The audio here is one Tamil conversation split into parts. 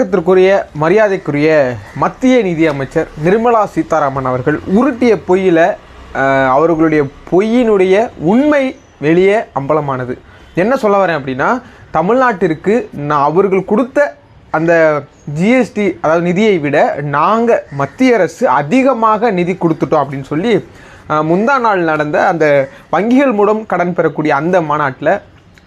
வணக்கத்திற்குரிய மரியாதைக்குரிய மத்திய நிதியமைச்சர் நிர்மலா சீதாராமன் அவர்கள் உருட்டிய பொய்யில் அவர்களுடைய பொய்யினுடைய உண்மை வெளியே அம்பலமானது. என்ன சொல்ல வரேன் அப்படின்னா தமிழ்நாட்டிற்கு நான் அவர்கள் கொடுத்த அந்த ஜிஎஸ்டி அதாவது நிதியை விட நாங்கள் மத்திய அரசு அதிகமாக நிதி கொடுத்துட்டோம் அப்படின்னு சொல்லி முந்தா நாள் நடந்த அந்த வங்கிகள் மூலம் கடன் பெறக்கூடிய அந்த மாநாட்டில்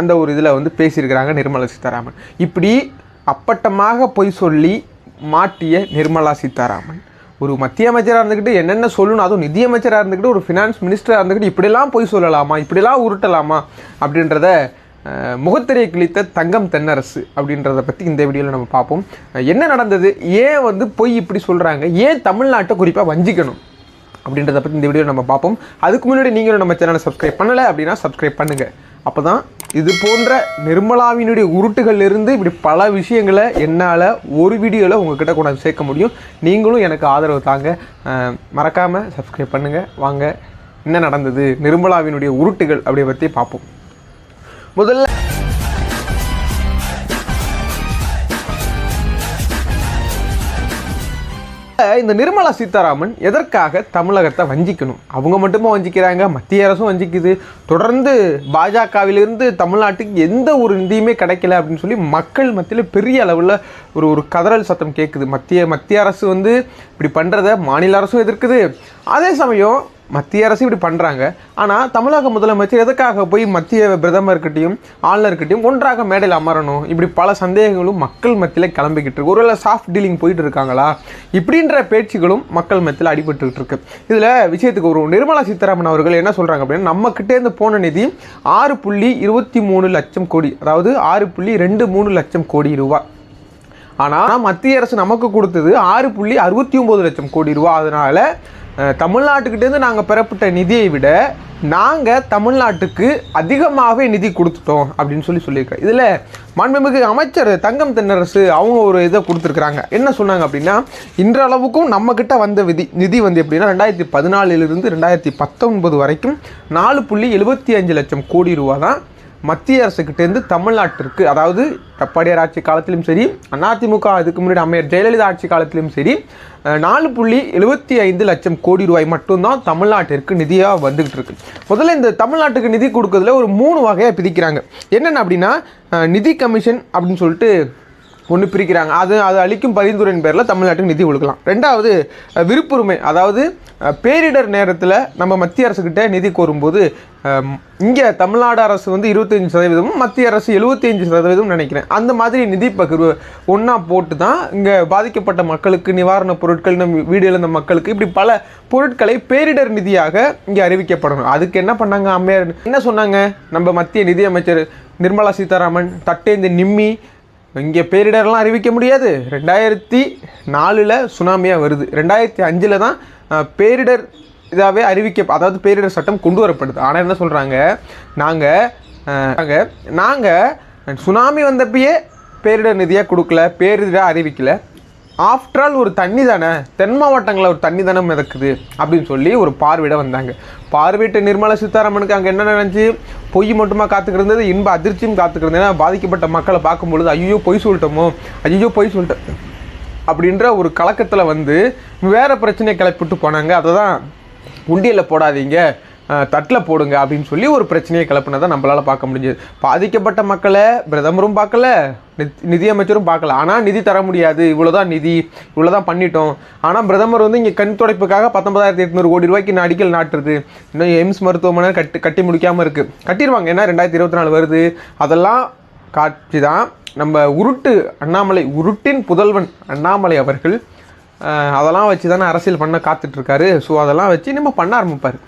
அந்த ஒரு இதில் வந்து பேசியிருக்கிறாங்க நிர்மலா சீதாராமன். இப்படி அப்பட்டமாக பொய் சொல்லி மாட்டிய நிர்மலா சீதாராமன். ஒரு மத்திய அமைச்சராக இருந்துக்கிட்டு என்னென்ன சொல்லணும் அதுவும் நிதியமைச்சராக இருந்துக்கிட்டு ஒரு ஃபினான்ஸ் மினிஸ்டராக இருந்துக்கிட்டு இப்படிலாம் பொய் சொல்லலாமா? இப்படிலாம் உருட்டலாமா? அப்படின்றத அஹ், முகத்திரையை கிழித்த தங்கம் தென்னரசு அப்படின்றத பற்றி இந்த வீடியோவில் நம்ம பார்ப்போம். என்ன நடந்தது? ஏன் வந்து பொய் இப்படி சொல்கிறாங்க ஏன் தமிழ்நாட்டை குறிப்பாக வஞ்சிக்கணும்? அப்படின்றத பற்றி இந்த வீடியோ நம்ம பார்ப்போம். அதுக்கு முன்னாடி நீங்களும் நம்ம சேனலை சப்ஸ்கிரைப் பண்ணலை அப்படின்னா சப்ஸ்கிரைப் பண்ணுங்கள் அப்போ தான் இது போன்ற நிர்மலாவினுடைய உருட்டுகள்லேருந்து இப்படி பல விஷயங்களை என்னால் ஒரு வீடியோவில் உங்ககிட்ட கொண்டாந்து சேர்க்க முடியும். நீங்களும் எனக்கு ஆதரவு தாங்க. மறக்காமல் சப்ஸ்கிரைப் பண்ணுங்கள் வாங்க என்ன நடந்தது? நிர்மலாவினுடைய உருட்டுகள் அப்படியை பற்றி பார்ப்போம். முதல்ல இந்த நிர்மலா சீதாராமன் எதற்காக தமிழகத்தை வஞ்சிக்கணும்? அவங்க மட்டுமா வஞ்சிக்கிறாங்க? மத்திய அரசும் வஞ்சிக்குது. தொடர்ந்து பாஜகவிலிருந்து தமிழ்நாட்டுக்கு எந்த ஒரு நிதியுமே கிடைக்கல அப்படின்னு சொல்லி மக்கள் மத்தியில் பெரிய அளவில் ஒரு ஒரு கதறல் சத்தம் கேட்குது மத்திய மத்திய அரசு வந்து இப்படி பண்ணுறத மாநில அரசும் எதிர்க்குது. அதே சமயம் மத்திய அரசு இப்படி பண்ணுறாங்க ஆனால் தமிழக முதலமைச்சர் எதுக்காக போய் மத்திய பிரதமர்கிட்டையும் ஆளுநர்கிட்டையும் ஒன்றாக மேடையில் அமரணும்? இப்படி பல சந்தேகங்களும் மக்கள் மத்தியில் கிளம்பிக்கிட்டு இருக்கு. ஒருவேளை சாஃப்ட் டீலிங் போயிட்டு இருக்காங்களா? இப்படின்ற பேச்சுகளும் மக்கள் மத்தியில் அடிபட்டுக்கிட்டு இருக்கு. இதில் விஷயத்துக்கு ஒரு நிர்மலா சீதாராமன் அவர்கள் என்ன சொல்கிறாங்க அப்படின்னா நம்மக்கிட்டேருந்து போன நிதி ஆறு புள்ளி இருபத்தி மூணு லட்சம் கோடி அதாவது ஆறு புள்ளி ரெண்டு மூணு லட்சம் கோடி ரூபாய். ஆனால் மத்திய அரசு நமக்கு கொடுத்தது ஆறு புள்ளி அறுபத்தி ஒம்பது லட்சம் கோடி ரூபா. அதனால் தமிழ்நாட்டுக்கிட்டேருந்து நாங்கள் பெறப்பட்ட நிதியை விட நாங்கள் தமிழ்நாட்டுக்கு அதிகமாகவே நிதி கொடுத்துட்டோம் அப்படின்னு சொல்லி சொல்லியிருக்காங்க இதில் மாண்புமிகு அமைச்சர் தங்கம் தென்னரசு அவங்க ஒரு இதை கொடுத்துருக்குறாங்க. என்ன சொன்னாங்க அப்படின்னா இன்றளவுக்கும் நம்மக்கிட்ட வந்த விதி நிதி வந்து எப்படின்னா ரெண்டாயிரத்தி பதினாலிலிருந்து ரெண்டாயிரத்தி பத்தொன்பது வரைக்கும் நாலு புள்ளி எழுபத்தி அஞ்சு லட்சம் கோடி ரூபா தான் மத்திய அரசுக்கிட்டேருந்து தமிழ்நாட்டிற்கு அதாவது எடப்பாடியார் ஆட்சி காலத்திலும் சரி அதிமுக அதுக்கு முன்னாடி அம்மையார் ஜெயலலிதா ஆட்சி காலத்திலும் சரி நாலு புள்ளி எழுபத்தி ஐந்து லட்சம் கோடி ரூபாய் மட்டும்தான் தமிழ்நாட்டிற்கு நிதியாக வந்துகிட்டு இருக்கு. முதல்ல இந்த தமிழ்நாட்டுக்கு நிதி கொடுக்கறதுல ஒரு மூணு வகையாக பிரிக்கிறாங்க. என்னென்ன அப்படின்னா நிதி கமிஷன் அப்படின்னு சொல்லிட்டு ஒன்று பிரிக்கிறாங்க. அது அது அளிக்கும் பரிந்துரையின் பேரில் தமிழ்நாட்டுக்கு நிதி கொடுக்கலாம் ரெண்டாவது விருப்புரிமை. அதாவது பேரிடர் நேரத்தில் நம்ம மத்திய அரசுக்கிட்ட நிதி கோரும்போது இங்கே தமிழ்நாடு அரசு வந்து இருபத்தஞ்சி சதவீதமும் மத்திய அரசு எழுபத்தஞ்சு சதவீதம் நினைக்கிறேன். அந்த மாதிரி நிதி பகிர்வு ஒன்றா போட்டு தான் இங்கே பாதிக்கப்பட்ட மக்களுக்கு நிவாரணப் பொருட்கள் நம் வீடு இழந்த மக்களுக்கு இப்படி பல பொருட்களை பேரிடர் நிதியாக இங்கே அறிவிக்கப்படணும். அதுக்கு என்ன பண்ணாங்க அம்மையார்? என்ன சொன்னாங்க? நம்ம மத்திய நிதியமைச்சர் நிர்மலா சீதாராமன் தட்டேந்து நிம்மி இங்கே பேரிடர்லாம் அறிவிக்க முடியாது. ரெண்டாயிரத்தி நாலில் சுனாமியாக வருது. ரெண்டாயிரத்தி அஞ்சில் தான் பேரிடர் இதாகவே அறிவிக்க அதாவது பேரிடர் சட்டம் கொண்டு வரப்படுது. ஆனால் என்ன சொல்கிறாங்க நாங்கள் நாங்கள் நாங்கள் சுனாமி வந்தப்பயே பேரிடர் நிதியாக கொடுக்கல பேரிடராக அறிவிக்கலை. ஆஃப்டர் ஆல் ஒரு தண்ணி தானே? தென் மாவட்டங்களில் ஒரு தண்ணி தானே மிதக்குது? அப்படின்னு சொல்லி ஒரு பார்வையிட வந்தாங்க. பார்வையிட்ட நிர்மலா சீதாராமனுக்கு அங்கே என்ன நினச்சி பொய் மட்டுமா காத்துக்கிறது இன்ப அதிர்ச்சியும் காத்துக்கிறது ஏன்னா பாதிக்கப்பட்ட மக்களை பார்க்கும்பொழுது ஐயோ பொய் சொல்லிட்டோமோ? ஐயோ பொய் சொல்லிட்டோம் அப்படின்ற ஒரு கலக்கத்தில் வந்து வேறு பிரச்சனையை கிளப்பிட்டு போனாங்க. அதை தான் உண்டியலில் போடாதீங்க. தட்டில் போடுங்க அப்படின்னு சொல்லி ஒரு பிரச்சனையை கிளப்பினதை நம்மளால் பார்க்க முடிஞ்சது. பாதிக்கப்பட்ட மக்களை பிரதமரும் பார்க்கல நித்- நிதியமைச்சரும் பார்க்கல. ஆனால் நிதி தர முடியாது. இவ்வளோதான் நிதி இவ்வளோதான் பண்ணிட்டோம். ஆனால் பிரதமர் வந்து இங்கே கண் துடைப்புக்காக பத்தொன்பதாயிரத்தி எட்நூறு கோடி ரூபாய்க்கு இன்னும் அடிக்கல் நாட்டுறது. இன்னும் எய்ம்ஸ் மருத்துவமனை கட்டி கட்டி முடிக்காமல் இருக்குது கட்டிடுவாங்க. ஏன்னா ரெண்டாயிரத்தி இருபத்தி நாலு வருது. அதெல்லாம் காட்சி தான் நம்ம உருட்டு அண்ணாமலை உருட்டின் புதல்வன் அண்ணாமலை அவர்கள் அதெல்லாம் வச்சு தானே அரசியல் பண்ண காத்துட்ருக்காரு ஸோ அதெல்லாம் வச்சு நம்ம பண்ண ஆரம்பிப்பார்.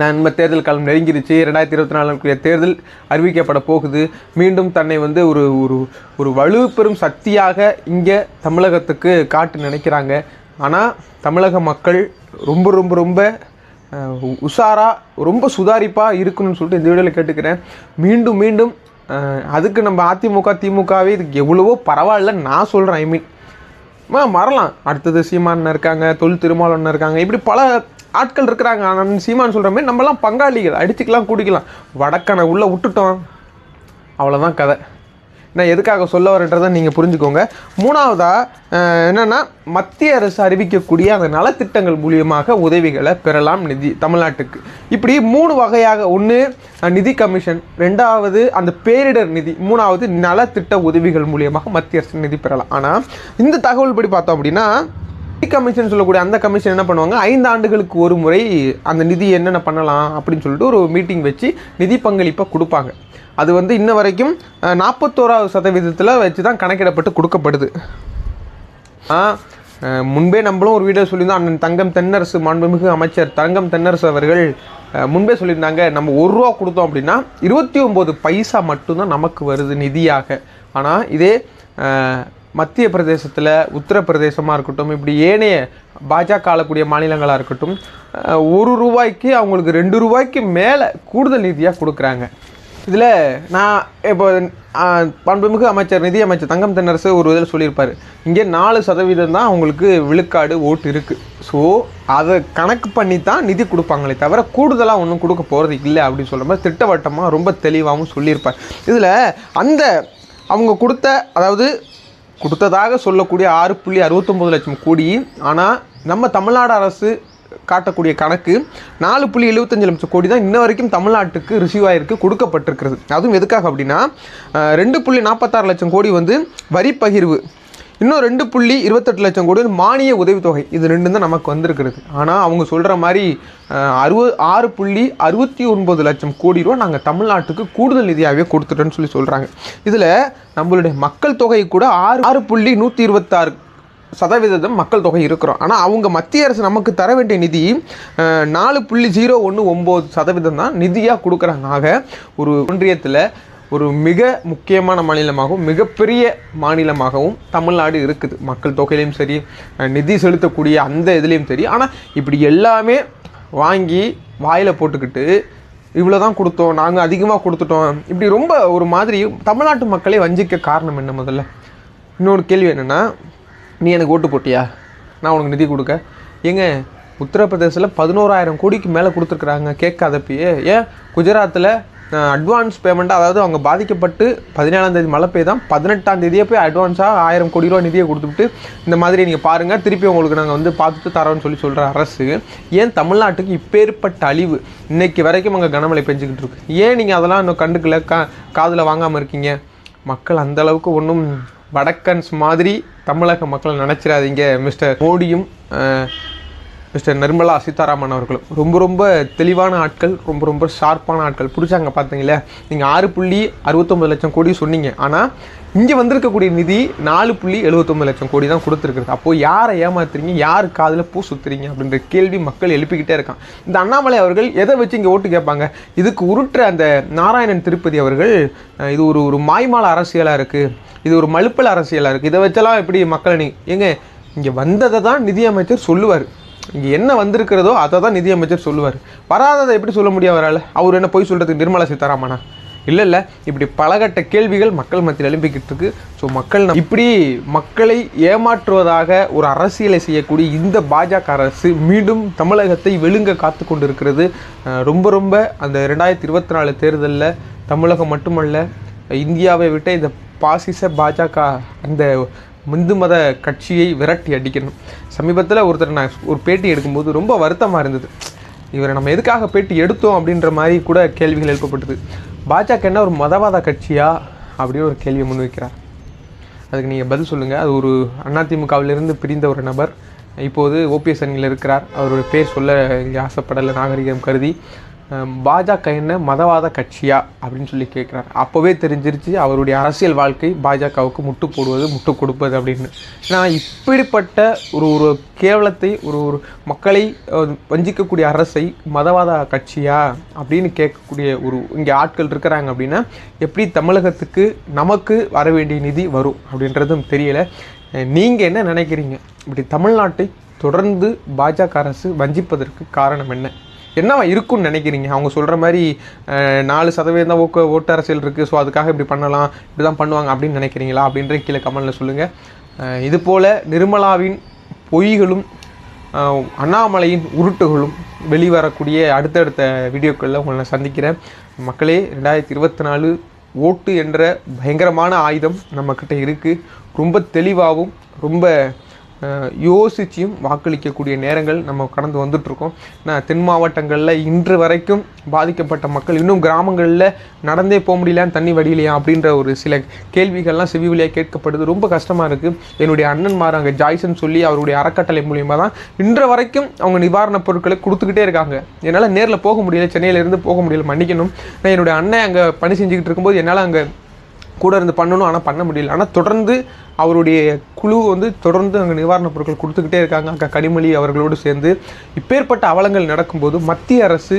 நான் நம்ம தேர்தல் காலம் நெருங்கிருச்சு. ரெண்டாயிரத்தி இருபத்தி நாலுக்குரிய தேர்தல் அறிவிக்கப்பட போகுது. மீண்டும் தன்னை வந்து ஒரு ஒரு ஒரு வலுப்பெறும் சக்தியாக இங்கே தமிழகத்துக்கு காட்டு நினைக்கிறாங்க. ஆனால் தமிழக மக்கள் ரொம்ப ரொம்ப ரொம்ப உஷாராக ரொம்ப சுதாரிப்பாக இருக்கணும்னு சொல்லிட்டு இந்த வீடியோவில் கேட்டுக்கிறேன். மீண்டும் மீண்டும் அதுக்கு நம்ம அதிமுக திமுகவே இதுக்கு எவ்வளவோ பரவாயில்ல நான் சொல்கிறேன் ஐ மீன் மறலாம் அடுத்தது சீமான் இருக்காங்க தொல் திருமாவளவன் இருக்காங்க. இப்படி பல ஆட்கள் இருக்கிறாங்க. ஆனால் சீமான் சொல்கிற மாதிரி நம்மலாம் பங்காளிகள். அடிச்சுக்கலாம் குடிக்கலாம். வடக்கனை உள்ளே விட்டுட்டோம். அவ்வளோதான் கதை. நான் எதுக்காக சொல்ல வரேன்றதை நீங்கள் புரிஞ்சுக்கோங்க. மூணாவதாக என்னென்னா மத்திய அரசு அறிவிக்கக்கூடிய அந்த நலத்திட்டங்கள் மூலியமாக உதவிகளை பெறலாம் நிதி தமிழ்நாட்டுக்கு. இப்படி மூணு வகையாக. ஒன்று நிதி கமிஷன். ரெண்டாவது அந்த பேரிடர் நிதி. மூணாவது நலத்திட்ட உதவிகள் மூலியமாக மத்திய அரசு நிதி பெறலாம். ஆனால் இந்த தகவல் படி பார்த்தோம் அப்படின்னா கமிஷன் சொல்லக்கூடிய அந்த கமிஷன் என்ன பண்ணுவாங்க? ஐந்து ஆண்டுகளுக்கு ஒரு முறை அந்த நிதி என்னென்ன பண்ணலாம் அப்படின்னு சொல்லிட்டு ஒரு மீட்டிங் வச்சு நிதி பங்களிப்பை கொடுப்பாங்க. அது வந்து இன்ன வரைக்கும் நாற்பத்தோராவது சதவீதத்தில் வச்சு தான் கணக்கிடப்பட்டு கொடுக்கப்படுது. முன்பே நம்மளும் ஒரு வீடியோ சொல்லியிருந்தோம். அண்ணன் தங்கம் தென்னரசு மாண்புமிகு அமைச்சர் தங்கம் தென்னரசு அவர்கள் முன்பே சொல்லியிருந்தாங்க நம்ம ஒரு ரூபா கொடுத்தோம் அப்படின்னா இருபத்தி ஒம்பது பைசா மட்டும்தான் நமக்கு வருது நிதியாக. ஆனால் இதே மத்திய பிரதேசத்தில் உத்தரப்பிரதேசமாக இருக்கட்டும் இப்படி ஏனைய பாஜக ஆளக்கூடிய மாநிலங்களாக இருக்கட்டும் ஒரு ரூபாய்க்கு அவங்களுக்கு ரெண்டு ரூபாய்க்கு மேலே கூடுதல் நிதியாக கொடுக்குறாங்க. இதில் நான் இப்போ பண்புமிகு அமைச்சர் நிதி அமைச்சர் தங்கம் தென்னரசு ஒரு இதில் சொல்லியிருப்பார். இங்கே நாலு சதவீதம் தான் அவங்களுக்கு விழுக்காடு ஓட்டு இருக்குது ஸோ அதை கணக்கு பண்ணி தான் நிதி கொடுப்பாங்களே தவிர கூடுதலாக ஒன்றும் கொடுக்க போகிறது இல்லை அப்படின்னு சொல்கிற மாதிரி திட்டவட்டமாக ரொம்ப தெளிவாகவும் சொல்லியிருப்பார். இதில் அந்த அவங்க கொடுத்த அதாவது கொடுத்ததாக சொல்லக்கூடிய ஆறு புள்ளி அறுபத்தொம்போது லட்சம் கோடி. ஆனால் நம்ம தமிழ்நாடு அரசு காட்டக்கூடிய கணக்கு நாலு புள்ளி எழுபத்தஞ்சு லட்சம் கோடி தான் இன்ன வரைக்கும் தமிழ்நாட்டுக்கு ரிசீவ் ஆயிருக்கு கொடுக்கப்பட்டிருக்கிறது. அதுவும் எதுக்காக அப்படின்னா ரெண்டு புள்ளி நாற்பத்தாறு லட்சம் கோடி வந்து வரி பகிர்வு இன்னும் ரெண்டு புள்ளி இருபத்தெட்டு லட்சம் கோடி மானிய உதவித்தொகை. இது ரெண்டு தான் நமக்கு வந்திருக்கிறது. ஆனால் அவங்க சொல்கிற மாதிரி அறுபது ஆறு புள்ளி அறுபத்தி ஒன்பது லட்சம் கோடி ரூபா நாங்கள் தமிழ்நாட்டுக்கு கூடுதல் நிதியாகவே கொடுத்துட்டோன்னு சொல்லி சொல்கிறாங்க இதில் நம்மளுடைய மக்கள் தொகை கூட ஆறு ஆறு புள்ளி நூற்றி இருபத்தாறு சதவீதம் மக்கள் தொகை இருக்கிறோம். ஆனால் அவங்க மத்திய அரசு நமக்கு தர வேண்டிய நிதி நாலு புள்ளி ஜீரோ ஒன்று ஒம்பது சதவீதம் தான் நிதியாக கொடுக்குறாங்க. ஆக ஒரு ஒன்றியத்தில் ஒரு மிக முக்கியமான மாநிலமாகவும் மிகப்பெரிய மாநிலமாகவும் தமிழ்நாடு இருக்குது. மக்கள் தொகையிலையும் சரி நிதி செலுத்தக்கூடிய அந்த இதுலேயும் சரி. ஆனால் இப்படி எல்லாமே வாங்கி வாயில் போட்டுக்கிட்டு இவ்வளோ தான் கொடுத்தோம் நாங்கள் அதிகமாக கொடுத்துட்டோம் இப்படி ரொம்ப ஒரு மாதிரி தமிழ்நாட்டு மக்களை வஞ்சிக்க காரணம் என்ன முதல்ல? இன்னொரு கேள்வி என்னென்னா நீ எனக்கு ஓட்டு போட்டியா? நான் உனக்கு நிதி கொடுக்க. ஏங்க உத்தரப்பிரதேசத்தில் பதினோராயிரம் கோடிக்கு மேலே கொடுத்துருக்குறாங்க கேட்காதப்பயே. ஏன்? குஜராத்தில் அட்வான்ஸ் பேமெண்ட்டாக அதாவது அவங்க பாதிக்கப்பட்டு பதினேழாம் தேதி மழை பெய்தான் பதினெட்டாம் தேதியே போய் அட்வான்ஸாக ஆயிரம் கோடி ரூபா நிதியை கொடுத்துட்டு இந்த மாதிரி நீங்கள் பாருங்கள் திருப்பி உங்களுக்கு நாங்கள் வந்து பார்த்துட்டு தரோன்னு சொல்லி சொல்கிற அரசு ஏன் தமிழ்நாட்டுக்கு இப்பேற்பட்ட அழிவு இன்றைக்கி வரைக்கும் அங்கே கனமழை பெஞ்சிக்கிட்டு இருக்கு? ஏன் நீங்கள் அதெல்லாம் இன்னும் கண்டுக்கல? கா காதில் வாங்காமல் இருக்கீங்க? மக்கள் அந்த அளவுக்கு ஒன்றும் வடக்கன்ஸ் மாதிரி தமிழக மக்களை நினச்சிடாதீங்க மிஸ்டர் மோடியும் மிஸ்டர் நிர்மலா சீதாராமன் அவர்களும். ரொம்ப ரொம்ப தெளிவான ஆட்கள் ரொம்ப ரொம்ப ஷார்ப்பான ஆட்கள். பிடிச்சாங்க பார்த்தீங்களே நீங்கள் ஆறு புள்ளி அறுபத்தொம்பது லட்சம் கோடி சொன்னீங்க. ஆனால் இங்கே வந்திருக்கக்கூடிய நிதி நாலு புள்ளி எழுபத்தொம்பது லட்சம் கோடி தான் கொடுத்துருக்குறது. அப்போது யாரை ஏமாத்துறீங்க? யார் காதில் பூ சுற்றுறீங்க அப்படின்ற கேள்வி மக்கள் எழுப்பிக்கிட்டே இருக்கான் இந்த அண்ணாமலை அவர்கள் எதை வச்சு இங்கே ஓட்டு கேட்பாங்க? இதுக்கு உருட்டுற அந்த நாராயணன் திருப்பதி அவர்கள் இது ஒரு ஒரு மாய்மால அரசியலாக இருக்குது இது ஒரு மழுப்பல் அரசியலாக இருக்குது இதை வச்செல்லாம் எப்படி மக்களை நீ ஏங்க இங்கே வந்ததை தான் நிதியமைச்சர் சொல்லுவார். இங்கே என்ன வந்திருக்கிறதோ அதை தான் நிதியமைச்சர் சொல்லுவார். வராததை எப்படி சொல்ல முடியும் அவரால்? அவர் என்ன போய் சொல்கிறதுக்கு நிர்மலா சீதாராமனா? இல்லை இல்லை. இப்படி பலகட்ட கேள்விகள் மக்கள் மத்தியில் எழும்பிக்கிட்டு இருக்கு ஸோ மக்கள் இப்படி மக்களை ஏமாற்றுவதாக ஒரு அரசியலை செய்யக்கூடிய இந்த பாஜக அரசு மீண்டும் தமிழகத்தை வெளுங்க காத்து கொண்டு இருக்கிறது ரொம்ப ரொம்ப அந்த ரெண்டாயிரத்தி இருபத்தி நாலு தேர்தலில் தமிழகம் மட்டுமல்ல இந்தியாவை விட்ட இந்த பாசிச பாஜக அந்த இந்து மத கட்சியை விரட்டி அடிக்கணும். சமீபத்தில் ஒருத்தர் நான் ஒரு பேட்டி எடுக்கும்போது ரொம்ப வருத்தமாக இருந்தது. இவரை நம்ம எதுக்காக பேட்டி எடுத்தோம் அப்படின்ற மாதிரி கூட கேள்விகள் எழுப்பப்பட்டது. பாஜக என்ன ஒரு மதவாத கட்சியா? அப்படின்னு ஒரு கேள்வியை முன்வைக்கிறார் அதுக்கு நீங்கள் பதில் சொல்லுங்கள் அது ஒரு அதிமுகவிலிருந்து பிரிந்த ஒரு நபர். இப்போது ஓபிஎஸ் அணியில் இருக்கிறார். அவருடைய பேர் சொல்ல இங்கே ஆசைப்படலை நாகரிகம் கருதி. பாஜக என்ன மதவாத கட்சியா அப்படின்னு சொல்லி கேட்குறாரு அப்போவே தெரிஞ்சிருச்சு அவருடைய அரசியல் வாழ்க்கை பாஜகவுக்கு முட்டு போடுவது முட்டு கொடுப்பது அப்படின்னு. நான் இப்படிப்பட்ட ஒரு ஒரு கேவலத்தை ஒரு ஒரு மக்களை வஞ்சிக்கக்கூடிய அரசை மதவாத கட்சியா அப்படின்னு கேட்கக்கூடிய ஒரு இங்கே ஆட்கள் இருக்கிறாங்க அப்படின்னா எப்படி தமிழகத்துக்கு நமக்கு வர வேண்டிய நிதி வரும் அப்படின்றதும் தெரியலை. நீங்கள் என்ன நினைக்கிறீங்க? இப்படி தமிழ்நாட்டை தொடர்ந்து பாஜக அரசு வஞ்சிப்பதற்கு காரணம் என்ன? என்னவா இருக்கும்னு நினைக்கிறீங்க? அவங்க சொல்கிற மாதிரி நாலு சதவீதம் தான் ஓட்டு ஓட்டு அரசியல் இருக்குது ஸோ அதுக்காக இப்படி பண்ணலாம் இப்படி தான் பண்ணுவாங்க அப்படின்னு நினைக்கிறீங்களா? அப்படின்ற கீழே கமெண்டில் சொல்லுங்கள் இது போல் நிர்மலாவின் பொய்களும் அண்ணாமலையின் உருட்டுகளும் வெளிவரக்கூடிய அடுத்தடுத்த வீடியோக்களில் உங்களை நான் சந்திக்கிறேன். மக்களே ரெண்டாயிரத்தி இருபத்தி நாலு ஓட்டு என்ற பயங்கரமான ஆயுதம் நம்மக்கிட்ட இருக்குது ரொம்ப தெளிவாகவும் ரொம்ப யோசிச்சியும் வாக்களிக்கக்கூடிய நேரங்கள் நம்ம கடந்து வந்துட்ருக்கோம் நான் தென் மாவட்டங்களில் இன்று வரைக்கும் பாதிக்கப்பட்ட மக்கள் இன்னும் கிராமங்களில் நடந்தே போக முடியலான்னு தண்ணி வடியலையா அப்படின்ற ஒரு சில கேள்விகள்லாம் செவி வழியாக கேட்கப்படுது. ரொம்ப கஷ்டமாக இருக்குது என்னுடைய அண்ணன்மார் அங்கே ஜாய்சன் சொல்லி அவருடைய அறக்கட்டளை மூலியமாக தான் இன்று வரைக்கும் அவங்க நிவாரணப் பொருட்களை கொடுத்துக்கிட்டே இருக்காங்க. என்னால் நேரில் போக முடியல சென்னையிலேருந்து போக முடியல மன்னிக்கணும். நான் என்னுடைய அண்ணன் அங்கே பணி செஞ்சுக்கிட்டு இருக்கும்போது என்னால் அங்கே கூட இருந்து பண்ணணும் ஆனால் பண்ண முடியல. ஆனால் தொடர்ந்து அவருடைய குழு வந்து தொடர்ந்து அங்கே நிவாரணப் பொருட்கள் கொடுத்துக்கிட்டே இருக்காங்க. அக்கா கனிமொழி அவர்களோடு சேர்ந்து இப்பேற்பட்ட அவலங்கள் நடக்கும்போது மத்திய அரசு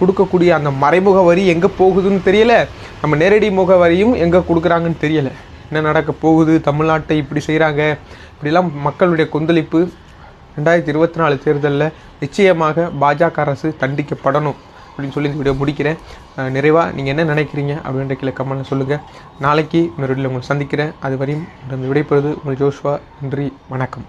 கொடுக்கக்கூடிய அந்த மறைமுக வரி எங்கே போகுதுன்னு தெரியலை. நம்ம நேரடி முக வரியும் எங்கே கொடுக்குறாங்கன்னு தெரியலை. என்ன நடக்க போகுது? தமிழ்நாட்டை இப்படி செய்கிறாங்க இப்படிலாம் மக்களுடைய கொந்தளிப்பு. ரெண்டாயிரத்தி இருபத்தி நாலு தேர்தலில் நிச்சயமாக பாஜக அரசு தண்டிக்கப்படணும். அப்படின்னு சொல்லி இந்த வீடியோ முடிக்கிறேன். நிறைவாக நீங்கள் என்ன நினைக்கிறீங்க அப்படின்ற கீழே கமெண்ட்டில் சொல்லுங்கள் நாளைக்கு இன்னொரு வீடியோவில் உங்களை சந்திக்கிறேன். அது வரையும் விடைபெறுவது உங்கள் ஜோஷ்வா. நன்றி வணக்கம்.